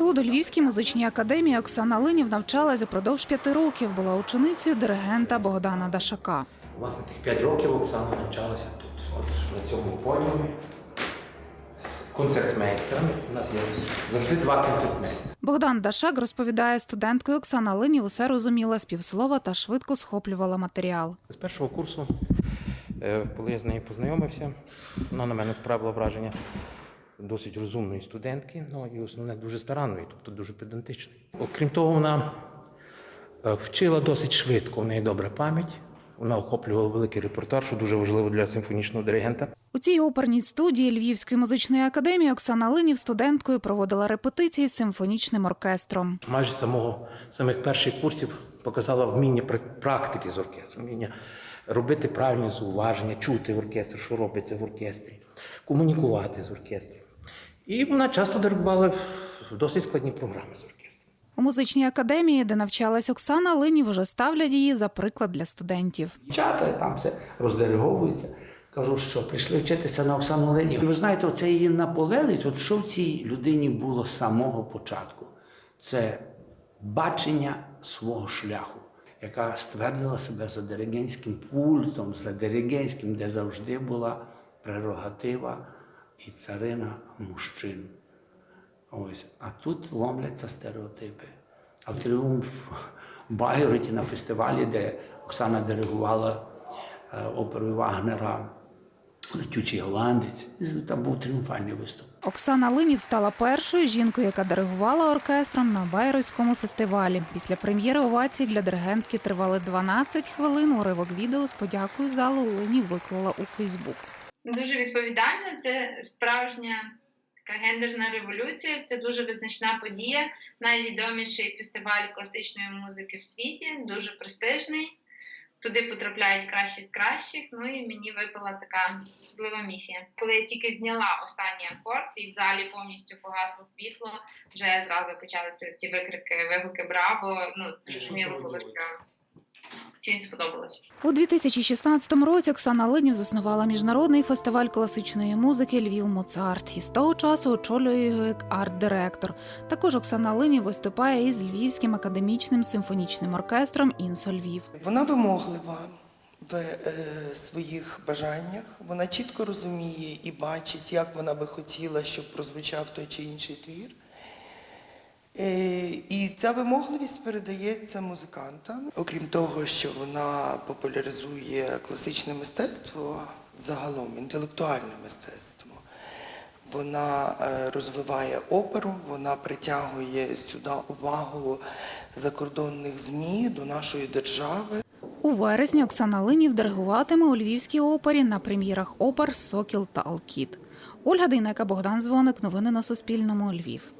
Тут у Львівській музичній академії Оксана Линів навчалась упродовж п'яти років. Була ученицею диригента Богдана Дашака. Власне, тих 5 років Оксана навчалася тут, от на цьому подіумі з концертмейстером. У нас є завжди два концертмейстери. Богдан Дашак розповідає, студенткою Оксана Линів усе розуміла з півслова та швидко схоплювала матеріал. З першого курсу, е, коли я з нею познайомився, вона на мене справила враження досить розумної студентки, ну і основне дуже старанної, тобто дуже педантичної. Окрім того, вона е, вчила досить швидко, в неї добра пам'ять. Вона охоплювала великий репертуар, що дуже важливо для симфонічного диригента. У цій оперній студії Львівської музичної академії Оксана Линів студенткою проводила репетиції з симфонічним оркестром. майже самого самих перших курсів показала вміння пра- практики з оркестром, вміння робити правильні зауваження, чути оркестр, що робиться в оркестрі, комунікувати з оркестром. І вона часто диригувала досить складні програми з оркестром. У музичній академії, де навчалась Оксана Линів, уже ставлять її за приклад для студентів. Дівчата там все роздереговується. Кажу, що прийшли вчитися на Оксану Ленів. І ви знаєте, оце її наполеглість, от що в цій людині було з самого початку? Це бачення свого шляху, яка ствердила себе за диригентським пультом, за диригентським, де завжди була прерогатива і царина мужчин. Ось, а тут ломляться стереотипи. А в тріумф Байроті на фестивалі, де Оксана диригувала е, оперу Вагнера Летючий голландець, там був тріумфальний виступ. Оксана Линів стала першою жінкою, яка диригувала оркестром на Байройському фестивалі. Після прем'єри овації для диригентки тривали 12 хвилин. Уривок відео з подякою залу Линів виклала у Фейсбук. Дуже відповідально. Це справжня така гендерна революція. Це дуже визначна подія. Найвідоміший фестиваль класичної музики в світі, дуже престижний. Туди потрапляють кращі з кращих. Ну і мені випала така особлива місія. Коли я тільки зняла останній акорд, і в залі повністю погасло світло, вже зразу почалися ці викрики, вигуки Браво! Ну зрозуміло було, всім сподобалось. У 2016 році Оксана Линів заснувала міжнародний фестиваль класичної музики Львів Моцарт і з того часу очолює його як арт-директор. Також Оксана Линів виступає із Львівським академічним симфонічним оркестром Інсо Львів. Вона вимоглива в е, своїх бажаннях. Вона чітко розуміє і бачить, як вона би хотіла, щоб прозвучав той чи інший твір. І ця вимогливість передається музикантам. Окрім того, що вона популяризує класичне мистецтво, загалом інтелектуальне мистецтво. Вона е, розвиває оперу, вона притягує сюди увагу закордонних ЗМІ до нашої держави. У вересні Оксана Линів диригуватиме у Львівській опері на прем'єрах опер Сокіл та Алкіт. Ольга Дейнека, Богдан Дзвоник. Новини на Суспільному. Львів.